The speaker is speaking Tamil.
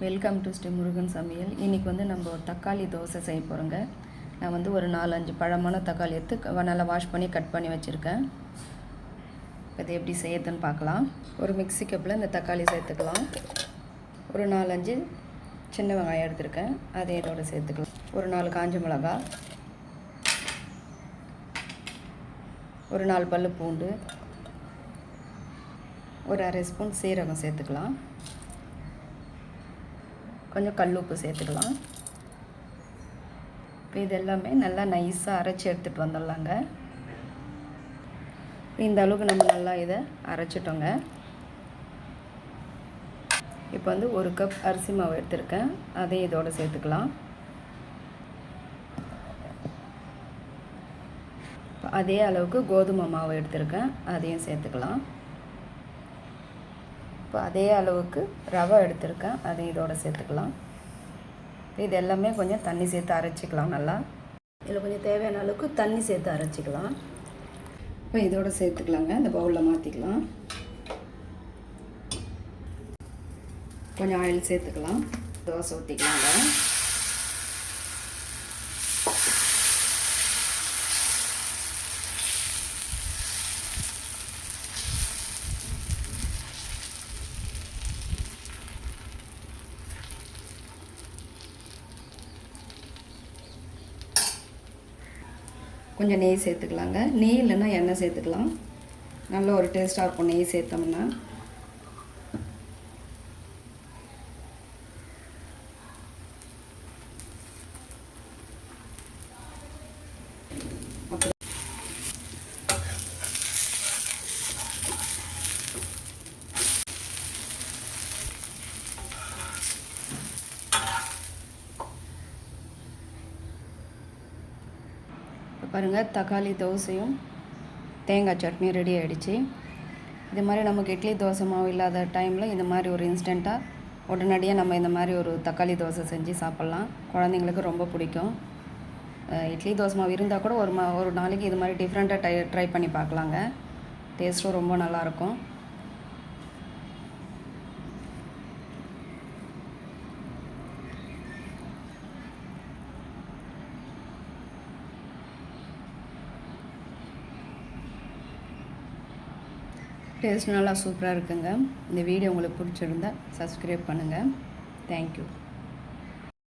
வெல்கம் டு ஸ்ரீ முருகன் சமையல். இன்றைக்கி வந்து நம்ம தக்காளி தோசை செய்ய போகிறோங்க நான் வந்து ஒரு நாலஞ்சு பழமான தக்காளி எடுத்து நல்லா வாஷ் பண்ணி கட் பண்ணி வச்சுருக்கேன். இது எப்படி செய்யறதுன்னு பார்க்கலாம். ஒரு மிக்ஸி கப்பில் இந்த தக்காளி சேர்த்துக்கலாம். ஒரு நாலஞ்சு சின்ன வெங்காயம் எடுத்திருக்கேன். அதை இதோட சேர்த்துக்கலாம். ஒரு நாலு காஞ்ச மிளகா. ஒரு நாலு பல்லு பூண்டு. ஒரு அரை ஸ்பூன் சீரகம் சேர்த்துக்கலாம். கொஞ்சம் கல் உப்பு சேர்த்துக்கலாம். இப்போ இது எல்லாமே நல்லா நைஸாக அரைச்சி எடுத்துகிட்டு வந்துடலாங்க. இந்த அளவுக்கு நம்ம நல்லா இதை அரைச்சிட்டோங்க. இப்போ வந்து ஒரு கப் அரிசி மாவு எடுத்திருக்கேன். அதையும் இதோட சேர்த்துக்கலாம். அதே அளவுக்கு கோதுமை மாவு எடுத்திருக்கேன். அதையும் சேர்த்துக்கலாம். இப்போ அதே அளவுக்கு ரவை எடுத்திருக்கேன். அதையும் இதோட சேர்த்துக்கலாம். இது எல்லாமே கொஞ்சம் தண்ணி சேர்த்து அரைச்சிக்கலாம் நல்லா. இதில் கொஞ்சம் தேவையான அளவுக்கு தண்ணி சேர்த்து அரைச்சிக்கலாம். இப்போ இதோட சேர்த்துக்கலாங்க. இந்த பவுலில் மாற்றிக்கலாம் கொஞ்சம் ஆயில் சேர்த்துக்கலாம். தோசை ஊற்றிக்கலாங்க கொஞ்சம் நெய் சேர்த்துக்கலாங்க. நெய் இல்லைன்னா எண்ணெய் சேர்த்துக்கலாம். நல்ல ஒரு டேஸ்ட்டாக இருக்கும் நெய் சேர்த்தோம்னா. பாருங்கள் தக்காளி தோசையும் தேங்காய் சட்னியும் ரெடி ஆகிடுச்சு இது மாதிரி நமக்கு இட்லி தோசை மாவு இல்லாத டைமில் இந்த மாதிரி ஒரு இன்ஸ்டண்ட்டாக உடனடியாக நம்ம இந்த மாதிரி ஒரு தக்காளி தோசை செஞ்சு சாப்பிட்லாம். குழந்தைங்களுக்கு ரொம்ப பிடிக்கும். இட்லி தோசை மாவு இருந்தால் கூட ஒரு மா ஒரு நாளைக்கு இது மாதிரி டிஃப்ரெண்ட்டாக ட்ரை ட்ரை பண்ணி பார்க்கலாங்க. டேஸ்ட்டும் ரொம்ப நல்லாயிருக்கும் டேஸ்ட் நல்லா சூப்பராக இருக்குங்க. இந்த வீடியோ உங்களுக்கு பிடிச்சிருந்தா சப்ஸ்கிரைப் பண்ணுங்கள் தேங்க்யூ